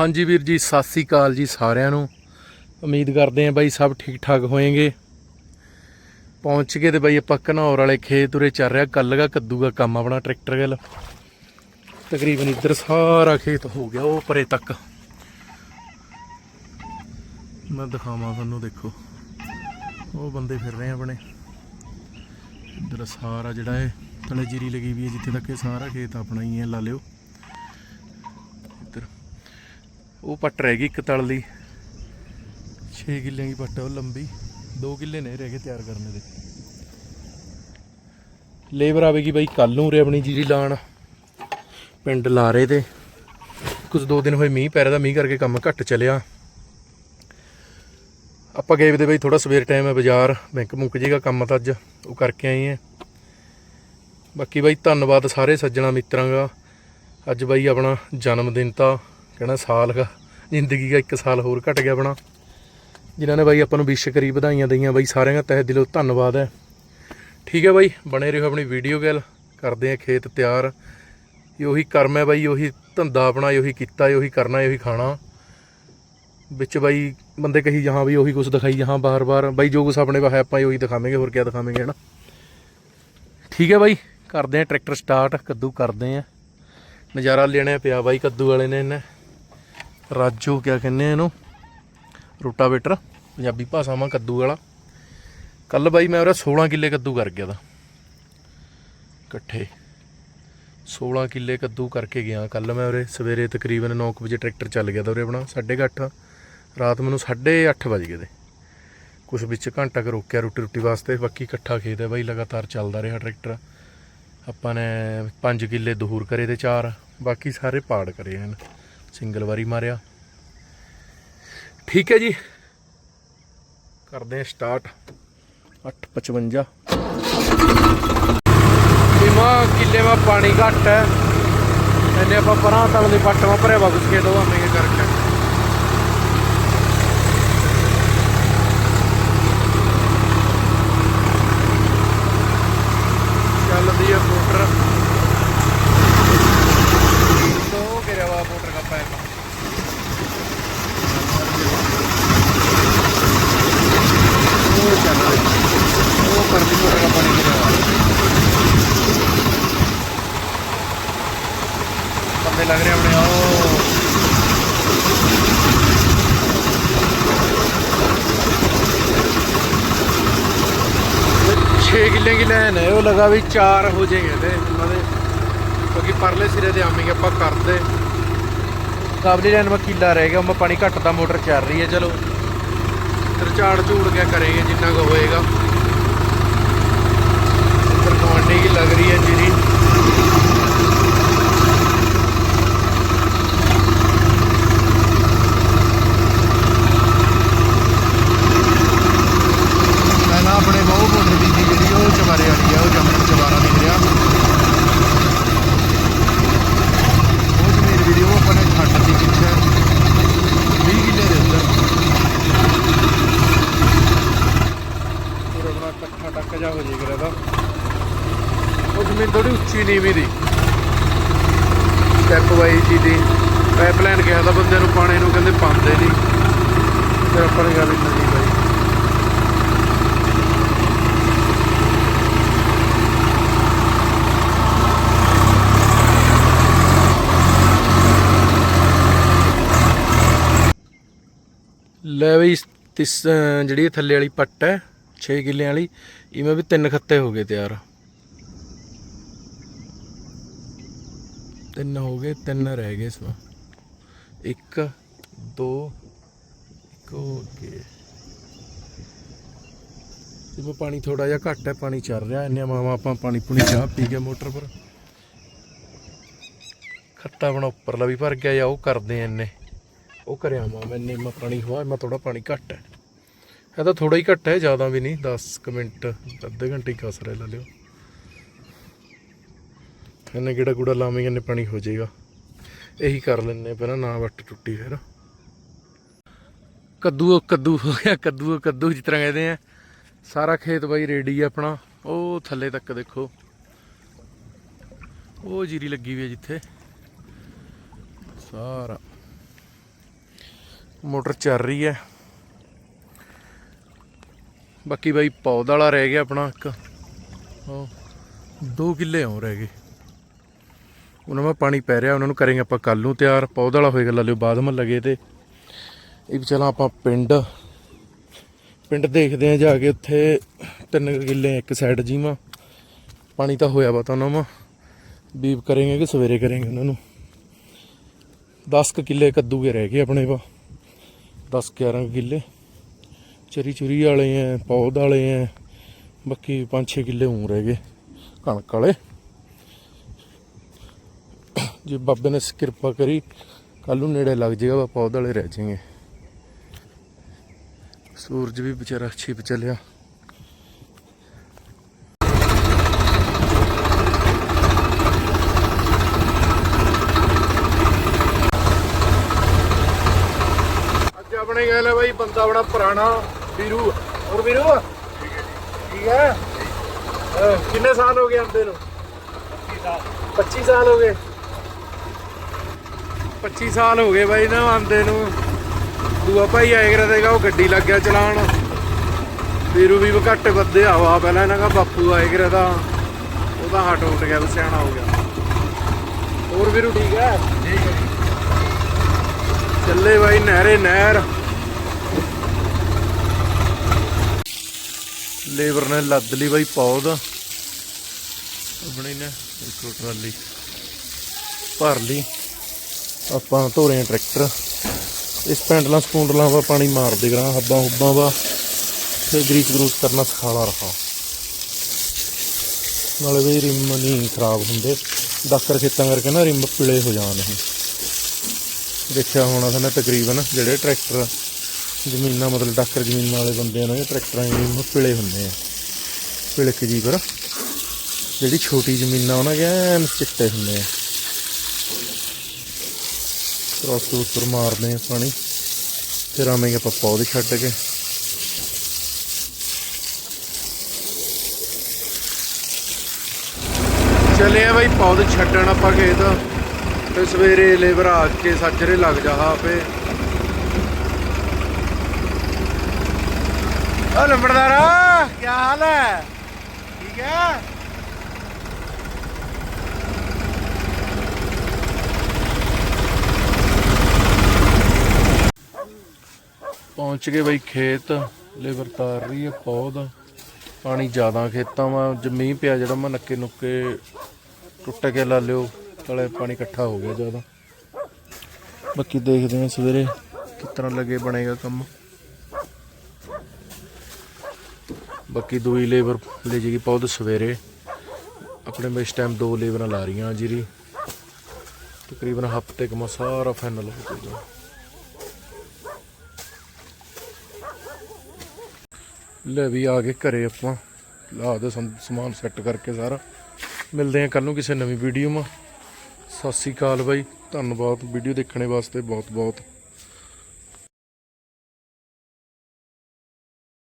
ਹਾਂਜੀ ਵੀਰ ਜੀ, ਸਤਿ ਸ੍ਰੀ ਅਕਾਲ ਜੀ ਸਾਰਿਆਂ ਨੂੰ। ਉਮੀਦ ਕਰਦੇ ਆਂ ਬਾਈ ਸਭ ਠੀਕ ਠਾਕ ਹੋਏਗੇ। ਪਹੁੰਚ ਗਏ ਤੇ ਬਾਈ ਆਪਾਂ ਘਨੌਰ ਵਾਲੇ ਖੇਤ ਉਰੇ ਚੱਲ ਰਿਹਾ। ਕੱਲ ਦਾ ਕੱਦੂ ਦਾ ਕੰਮ ਆਪਣਾ ਟਰੈਕਟਰ ਗੱਲ ਤਕਰੀਬਨ ਇੱਧਰ ਸਾਰਾ ਖੇਤ ਹੋ ਗਿਆ ਉਹ ਪਰੇ ਤੱਕ। ਮੈਂ ਦਿਖਾਵਾਂ ਤੁਹਾਨੂੰ ਦੇਖੋ। ਉਹ ਬੰਦੇ ਫਿਰ ਰਹੇ ਆਪਣੇ। ਇੱਧਰ ਸਾਰਾ ਜਿਹੜਾ ਹੈ ਤਲੇ ਜੀਰੀ ਲੱਗੀ ਵੀ ਹੈ, ਜਿੱਥੇ ਤੱਕ ਇਹ ਸਾਰਾ ਖੇਤ ਆਪਣਾ ਹੀ ਹੈ, ਲਾ ਲਿਓ ਇੱਧਰ ਉਹ ਪੱਟ ਰਹਿ ਗਈ ਇੱਕ ਤਲ ਦੀ। 6 ਕਿੱਲੇ ਦੀ ਪੱਟ ਉਹ ਲੰਬੀ। 2 ਕਿੱਲੇ ਨੇ ਰਹਿ ਗਏ ਤਿਆਰ ਕਰਨੇ ਦੇ। ਲੇਬਰ ਆਵੇਗੀ ਬਾਈ ਕੱਲ ਨੂੰ ਉਰੇ ਆਪਣੀ ਜੀਰੀ ਲਾਣ ਪਿੰਡ ਲਾਰੇ ਤੇ। ਕੁਝ ਦੋ ਦਿਨ ਹੋਏ ਮੀਂਹ ਪੈ ਰਿਹਾ ਦਾ ਮੀਂਹ ਕਰਕੇ ਕੰਮ ਘੱਟ ਚੱਲਿਆ। ਆਪਾਂ ਗਏ ਦੇ ਬਾਈ ਥੋੜਾ ਸਵੇਰ ਟਾਈਮ ਹੈ ਬਾਜ਼ਾਰ। ਬੈਂਕ ਮੁੱਕ ਜੇਗਾ ਕੰਮ ਤਾਂ ਅੱਜ ਉਹ ਕਰਕੇ ਆਏ ਆ। ਬਾਕੀ ਬਾਈ ਧੰਨਵਾਦ ਸਾਰੇ ਸੱਜਣਾ ਮਿੱਤਰਾਂ ਦਾ। ਅੱਜ ਬਾਈ ਆਪਣਾ ਜਨਮ ਦਿਨ ਤਾਂ ਕਹਿਣਾ ਸਾਲ ਦਾ ਜ਼ਿੰਦਗੀ ਦਾ ਇੱਕ ਸਾਲ ਹੋਰ ਘਟ ਗਿਆ ਆਪਣਾ ਜਿਨ੍ਹਾਂ ਨੇ ਬਾਈ ਆਪਾਂ ਨੂੰ ਵਿਸ਼ ਕਰੀ ਵਧਾਈਆਂ ਦਈਆਂ, ਬਾਈ ਸਾਰਿਆਂ ਦਾ ਤਹਿ ਦਿਲੋਂ ਧੰਨਵਾਦ ਹੈ। ਠੀਕ ਹੈ ਬਾਈ, ਬਣੇ ਰਹੋ ਆਪਣੀ ਵੀਡੀਓ ਗੱਲ। ਕਰਦੇ ਆ ਖੇਤ ਤਿਆਰ। ਉਹੀ ਕਰਮ ਹੈ ਬਾਈ ਉਹੀ ਧੰਦਾ ਆਪਣਾ ਉਹੀ ਕੀਤਾ ਉਹੀ ਕਰਨਾ ਉਹੀ ਖਾਣਾ। ਵਿੱਚ ਬਾਈ ਬੰਦੇ ਕਹੀ ਜਹਾਂ ਵੀ ਉਹੀ ਕੁਝ ਦਿਖਾਈ ਜਹਾਂ ਬਾਰ-ਬਾਰ ਬਾਈ ਜੋ ਕੁਝ ਆਪਣੇ ਪਾ ਹੈ, ਆਪਾਂ ਉਹੀ ਦਿਖਾਵਾਂਗੇ, ਹੋਰ ਕੀ ਦਿਖਾਵਾਂਗੇ, ਹਨਾ? ਠੀਕ ਹੈ ਬਾਈ, ਕਰਦੇ ਆ ਟਰੈਕਟਰ ਸਟਾਰਟ, ਕੱਦੂ ਕਰਦੇ ਆ ਨਜ਼ਾਰਾ ਲੈਣਾ ਪਿਆ ਬਾਈ ਕੱਦੂ ਵਾਲੇ ਨੇ ਇਹਨੇ। ਰਾਜੋ ਕਿਆ ਕਹਿੰਦੇ ਆ ਇਹਨੂੰ? ਰੋਟਾਵੇਟਰ, ਪੰਜਾਬੀ ਭਾਸ਼ਾ ਮਾ ਕੱਦੂ ਵਾਲਾ। ਕੱਲ ਬਾਈ ਮੈਂ ਉਹਦਾ 16 ਕਿੱਲੇ ਕੱਦੂ ਕਰ ਗਿਆ ਦਾ ਇਕੱਠੇ। 16 ਕਿੱਲੇ ਕੱਦੂ ਕਰਕੇ ਗਿਆ। ਕੱਲ ਮੈਂ ਉਰੇ ਸਵੇਰੇ ਤਕਰੀਬਨ 9 ਵਜੇ ਟਰੈਕਟਰ ਚੱਲ ਗਿਆ ਦਾ ਉਰੇ ਆਪਣਾ 8:30 ਰਾਤ ਮੈਨੂੰ 8:30 ਵਜ ਗਏ ਦੇ ਕੁਛ ਵਿੱਚ ਘੰਟਾ ਕੁ ਰੋਕਿਆ ਰੋਟੀ ਰੋਟੀ ਵਾਸਤੇ। ਬਾਕੀ ਇਕੱਠਾ ਖੇਤ ਹੈ ਬਾਈ, ਲਗਾਤਾਰ ਚੱਲਦਾ ਰਿਹਾ ਟਰੈਕਟਰ। ਆਪਾਂ ਨੇ 5 ਕਿੱਲੇ ਦੂਰ ਕਰੇ ਤੇ 4 ਬਾਕੀ ਸਾਰੇ ਪਾੜ ਕਰੇ ਹਨ। ਸਿੰਗਲ ਵਾਰੀ ਮਾਰਿਆ। ਠੀਕ ਹੈ ਜੀ। ਕਰਦੇ ਆ ਸਟਾਰਟ 855 ਇਮਾ ਕਿੱਲੇ ਮਾ ਪਾਣੀ ਘੱਟ ਹੈ। ਇਹਨੇ ਆਪਾਂ ਪਰਾਂ ਤਲ ਦੇ ਪੱਟ ਮਾ ਭਰੇ ਵਾਪਸ ਕੇ ਦੋ ਆਵੇਂ ਕਰਕੇ ਚੱਲਦੀ ਹੈ ਮੋਟਰ ਤੋਂ ਗਿਰਿਆ ਵਾ ਮੋਟਰ ਦਾ ਪੈਪ ਉਹ ਚੱਲ ਰਹੀ ਉਹ ਕਰਦੀ ਮੋਟਰ ਦਾ ਪਾਣੀ ਗਿਰਿਆ ਵਾ ਬੰਦੇ ਲੱਗ ਰਿਹਾ ਆਪਣੇ ਉਹ ਛੇ ਕਿੱਲੇ ਕੀ ਲੈਣ ਹੈ ਉਹ ਲਗਾ ਵੀ ਚਾਰ ਹੋ ਜਾਏਗੇ ਤੇ ਉਹਨਾਂ ਦੇ। ਕਿਉਂਕਿ ਪਰਲੇ ਸਿਰੇ ਤੇ ਆਵੇਂਗੇ ਆਪਾਂ ਕਰਦੇ। ਕਾਬਲੀ ਲੈਣ ਮਾ ਕਿੱਲਾ ਰਹਿ ਗਿਆ, ਉਹ ਪਾਣੀ ਘੱਟ ਦਾ ਮੋਟਰ ਚੱਲ ਰਹੀ ਹੈ, ਚਲੋ। ਫਿਰ ਝਾੜ ਝੂੜ ਕੇ ਕਰੇਗੇ, ਜਿੰਨਾ ਕੁ ਹੋਏਗਾ। ਇੱਧਰ ਕਮਾਂਡੀ ਕੀ ਲੱਗ ਰਹੀ ਹੈ, ਜਿਹੜੀ ਪਹਿਲਾਂ ਆਪਣੇ ਬਹੁ ਮੋਟਰ ਦੀ ਸੀ ਜਿਹੜੀ ਉਹ ਚਵਾਰੇ ਵਾਲੀ ਆ ਉਹ ਜੰਮਣ ਚਵਾਰਾ ਨਹੀਂ ਰਿਹਾ ਉਹ ਜ਼ਮੀਨ ਵੀਡੀਓ ਆਪਾਂ ਨੇ ਛੱਡ ਦੀ ਪਿੱਛੇ 20 ਕਿੱਲੇ ਦੇ ਉੱਤੇ ਪੂਰਾ ਬਣਾ ਟੱਕਾ ਟੱਕ ਜਾ ਹੋ ਜੇਗਾ ਇਹਦਾ ਉਹ ਜ਼ਮੀਨ ਥੋੜੀ ਉੱਚੀ ਨੀਵੀਂ ਦੀ ਸਟੈਪ ਵਾਈ ਜੀ ਦੀ ਪਾਈਪਲਾਈਨ ਕਿਹਾ ਤਾਂ ਬੰਦੇ ਨੂੰ ਪਾਣੀ ਨੂੰ ਕਹਿੰਦੇ ਪਾਉਂਦੇ ਨਹੀਂ। ਫਿਰ ਆਪਾਂ ਨੇ ਗੱਲ ਨਹੀਂ ਬਾਈ। ਲੈ ਬਈ, ਤਿਸ ਜਿਹੜੀ ਥੱਲੇ ਵਾਲੀ ਪੱਟ ਹੈ 6 ਕਿੱਲੇ ਵਾਲੀ, ਇਵੇਂ ਵੀ ਤਿੰਨ ਖੱਤੇ ਹੋ ਗਏ ਤਿਆਰ। ਤਿੰਨ ਹੋ ਗਏ, ਤਿੰਨ ਰਹਿ ਗਏ ਇਸ ਵਾਰ। ਇੱਕ, ਦੋ, ਇੱਕ ਹੋ ਗਏ ਜਿਵੇਂ ਪਾਣੀ ਥੋੜਾ ਜਿਹਾ ਘੱਟ ਹੈ, ਪਾਣੀ ਚੱਲ ਰਿਹਾ, ਇੰਨੇ ਮਾਵਾ ਆਪਾਂ ਪਾਣੀ ਪੁਣੀ ਚਾਹ ਪੀ ਕੇ ਮੋਟਰ ਪਰ। ਖੱਤਾ ਆਪਣਾ ਉੱਪਰਲਾ ਵੀ ਭਰ ਗਿਆ ਜਾਂ ਉਹ ਕਰਦੇ ਆ ਇੰਨੇ। ਉਹ ਕਰਿਆ ਮਾ ਮੈਂ ਨੀਮਾ ਪਾਣੀ ਹੋਆ ਮੈਂ ਥੋੜਾ ਪਾਣੀ ਘੱਟ ਹੈ। ਇਹ ਤਾਂ ਥੋੜਾ ਹੀ ਘੱਟ ਹੈ, ਜ਼ਿਆਦਾ ਵੀ ਨਹੀਂ 10 ਕੁ ਮਿੰਟ, ਅੱਧੇ ਘੰਟੇ ਹੀ ਕਸ ਰਿਹਾ ਲਾ ਲਿਓ। ਇਹਨੇ ਕਿਹੜਾ ਕੂੜਾ ਲਾਵੇਂਗੇ, ਇੰਨੇ ਪਾਣੀ ਹੋ ਜਾਏਗਾ। ਇਹੀ ਕਰ ਲੈਣੇ ਪਹਿਲਾਂ ਨਾ ਵੱਟ ਟੁੱਟੀ ਫਿਰ। ਕੱਦੂ ਕੱਦੂ ਹੋ ਗਿਆ, ਕੱਦੂ ਕੱਦੂ ਜਿਸ ਤਰ੍ਹਾਂ ਕਹਿੰਦੇ ਆ। ਸਾਰਾ ਖੇਤ ਬਾਈ ਰੈਡੀ ਆ ਆਪਣਾ। ਉਹ ਥੱਲੇ ਤੱਕ ਦੇਖੋ। ਉਹ ਜੀਰੀ ਲੱਗੀ ਵੀ ਹੈ ਜਿੱਥੇ। ਸਾਰਾ। ਮੋਟਰ ਚੱਲ ਰਹੀ ਹੈ ਬਾਕੀ ਬਾਈ ਪੌਦ ਵਾਲਾ ਰਹਿ ਗਿਆ ਆਪਣਾ ਇੱਕ। ਉਹ 2 ਕਿੱਲੇ ਹੋ ਰਹਿ ਗਏ ਉਹਨਾਂ ਮੈਂ ਪਾਣੀ ਪੈ ਰਿਹਾ, ਉਹਨਾਂ ਨੂੰ ਕਰਾਂਗੇ ਆਪਾਂ ਕੱਲ ਨੂੰ ਤਿਆਰ। ਪੌਦ ਵਾਲਾ ਹੋਏਗਾ ਲਾ ਲਿਓ ਬਾਅਦ ਮਨ ਲਗੇ ਤੇ। ਇਹ ਵੀ ਚਲਾਂ ਆਪਾਂ ਪਿੰਡ। ਪਿੰਡ ਦੇਖਦੇ ਆ ਜਾ ਕੇ ਉੱਥੇ ਤਿੰਨ ਕੁ ਕਿੱਲੇ, ਇੱਕ ਸਾਈਡ ਜੀਵਾ। ਪਾਣੀ ਤਾਂ ਹੋਇਆ ਵਾ ਤਾਂ ਉਹਨਾਂ ਮਾ ਬੀਬ ਕਰਾਂਗੇ ਕਿ ਸਵੇਰੇ ਕਰਾਂਗੇ ਉਹਨਾਂ ਨੂੰ। 10 ਕੁ ਕਿੱਲੇ ਕੱਦੂ ਕੇ ਰਹਿ ਗਏ ਆਪਣੇ ਪਾ 10 11 ਕਿੱਲੇ। ਚਰੀ ਚੁਰੀ ਵਾਲੇ ਐ ਪੌਦ ਵਾਲੇ ਐ। ਬਾਕੀ 5-6 ਕਿੱਲੇ ਉਂ ਰਹਿ ਗਏ। ਕਣਕ ਵਾਲੇ। ਜੇ ਬਾਬੇ ਨੇ ਕਿਰਪਾ ਕਰੀ ਕੱਲ ਨੂੰ ਨੇੜੇ ਲੱਗ ਜਾਏਗਾ ਵਾ ਪੌਦ ਵਾਲੇ ਰਹਿ ਜਾਣਗੇ ਸੂਰਜ ਵੀ ਵਿਚਾਰਾ ਛਿਪ ਚੱਲਿਆ। ਅੱਜ ਆਪਣੇ ਗੱਲ ਹੈ ਬਾਈ, ਬੰਦਾ ਬੜਾ ਪੁਰਾਣਾ, ਵੀਰੂ। ਹੋਰ ਵੀਰੂ? ਠੀਕ ਹੈ? ਕਿੰਨੇ ਸਾਲ ਹੋ ਗਏ ਆਂਦੇ ਨੂੰ? 25 ਸਾਲ ਹੋ ਗਏ। 25 ਸਾਲ ਹੋ ਗਏ ਬਾਈ ਨਾ ਆਂਦੇ ਨੂੰ। ਦੂਆ ਭਾਈ ਆਏ ਕਰਾ ਦੇਗਾ ਉਹ ਗੱਡੀ ਲੱਗ ਗਿਆ ਚਲਾਉਣ। ਵੀਰੂ ਵੀ ਘੱਟ ਵੱਧੇ ਹਵਾ ਪਹਿਲਾਂ ਇਹਨਾਂ ਦਾ ਬਾਪੂ ਆਏ ਕਰਾ ਦਾ ਉਹਦਾ ਹਟ ਉੱਟ ਗਿਆ ਸਿਆਣਾ ਹੋ ਗਿਆ। ਹੋਰ ਵੀਰੂ ਠੀਕ ਹੈ? ਠੀਕ ਹੈ ਚੱਲੇ ਬਾਈ ਨਹਿਰੇ ਨਹਿਰ। ਲੇਬਰ ਨੇ ਲੱਦ ਲਈ ਬਾਈ ਪੌਦ ਆਪਣੀ ਨੇ ਇੱਕ ਟਰਾਲੀ ਭਰ ਲਈ। ਆਪਾਂ ਧੋ ਰਹੇ ਹਾਂ ਟਰੈਕਟਰ। ਇਸ ਪੈਂਡਲਾਂ ਸਕੂਟਰਲਾਂ ਵਾ ਪਾਣੀ ਮਾਰਦੇ ਕਰਾਂ, ਹੱਬਾਂ ਹੁੱਬਾਂ ਵਾ ਫਿਰ ਗਰੀਸ ਗਰੂਸ ਕਰਨਾ ਸਿਖਾਲਾ ਰਹਾ। ਨਾਲੇ ਵੀ ਰਿਮ ਨਹੀਂ ਖਰਾਬ ਹੁੰਦੇ। ਡਾਕਰ ਖੇਤਾਂ ਕਰਕੇ ਨਾ ਰਿਮ ਪਿਲੇ ਹੋ ਜਾਣ ਇਹ। ਦੇਖਿਆ ਹੋਣਾ ਤੁਹਾਨੂੰ ਤਕਰੀਬਨ ਜਿਹੜੇ ਟਰੈਕਟਰ, ਜ਼ਮੀਨਾਂ ਮਤਲਬ ਡਾਕਰ ਜ਼ਮੀਨਾਂ ਵਾਲੇ ਬੰਦੇ ਨੇ ਟਰੈਕਟਰਾਂ ਦੇ ਰਿਮ ਪਿਲੇ ਹੁੰਦੇ ਆ। ਪਿਲਕ ਜੀ ਪਰ ਜਿਹੜੀ ਛੋਟੀ ਜ਼ਮੀਨਾਂ ਉਹਨਾਂ ਦੇ ਚਿੱਟੇ ਹੁੰਦੇ ਆ। ਕ੍ਰੋਸ ਉੱਪਰ ਮਾਰਦੇ ਆ ਪਾਣੀ। ਫਿਰ ਆਵੇਂਗੇ ਆਪਾਂ ਪੌਦੇ ਛੱਡ ਕੇ। ਚੱਲੇ ਆ ਬਾਈ ਪੌਦੇ ਛੱਡਣ ਆਪਾਂ ਖੇਤ। ਤੇ ਸਵੇਰੇ ਲੇਬਰ ਆ ਕੇ ਸੱਜਰੇ ਲੱਗ ਜਾ ਆਪੇ ਓ ਲੰਬੜਦਾਰਾ ਕੀ ਹਾਲ ਹੈ? ਠੀਕ ਹੈ? ਪਹੁੰਚ ਗਏ ਬਈ ਖੇਤ, ਲੇਬਰ ਤਾਰ ਰਹੀ ਹੈ ਪੌਦ ਪਾਣੀ ਜ਼ਿਆਦਾ ਖੇਤਾਂ ਵਾ, ਜੇ ਪਿਆ ਜਿਹੜਾ ਮੈਂ ਨੱਕੇ ਨੁੱਕੇ ਟੁੱਟ ਕੇ ਲਾ ਲਿਓ, ਤਲੇ ਪਾਣੀ ਇਕੱਠਾ ਹੋ ਗਿਆ ਜ਼ਿਆਦਾ। ਬਾਕੀ ਦੇਖਦੇ ਹਾਂ ਸਵੇਰੇ ਕਿਸ ਤਰ੍ਹਾਂ ਲੱਗੇ ਬਣੇਗਾ ਕੰਮ। ਬਾਕੀ ਦੂਈ ਲੇਬਰ ਲੈ ਜੇਗੀ ਪੌਦ ਸਵੇਰੇ। ਆਪਣੇ ਮੈਂ ਇਸ ਟਾਈਮ ਦੋ ਲੇਬਰਾਂ ਲਾ ਰਹੀਆਂ, ਜੀਰੀ। ਤਕਰੀਬਨ ਹਫ਼ਤੇ ਕੁ ਸਾਰਾ ਫਾਈਨਲ ਹੋ ਜਾਊਗਾ। ਲੈ ਵੀ ਆ ਕੇ ਘਰੇ ਆਪਾਂ। ਲਾ ਦੇ ਸਮਾਨ ਸੈੱਟ ਕਰਕੇ ਸਾਰਾ। ਮਿਲਦੇ ਹਾਂ ਕੱਲ ਨੂੰ ਕਿਸੇ ਨਵੀਂ ਵੀਡੀਓ ਮਾ ਸਤਿ ਸ੍ਰੀ ਅਕਾਲ ਬਾਈ। ਧੰਨਵਾਦ। ਵੀਡੀਓ ਦੇਖਣੇ ਵਾਸਤੇ ਬਹੁਤ ਬਹੁਤ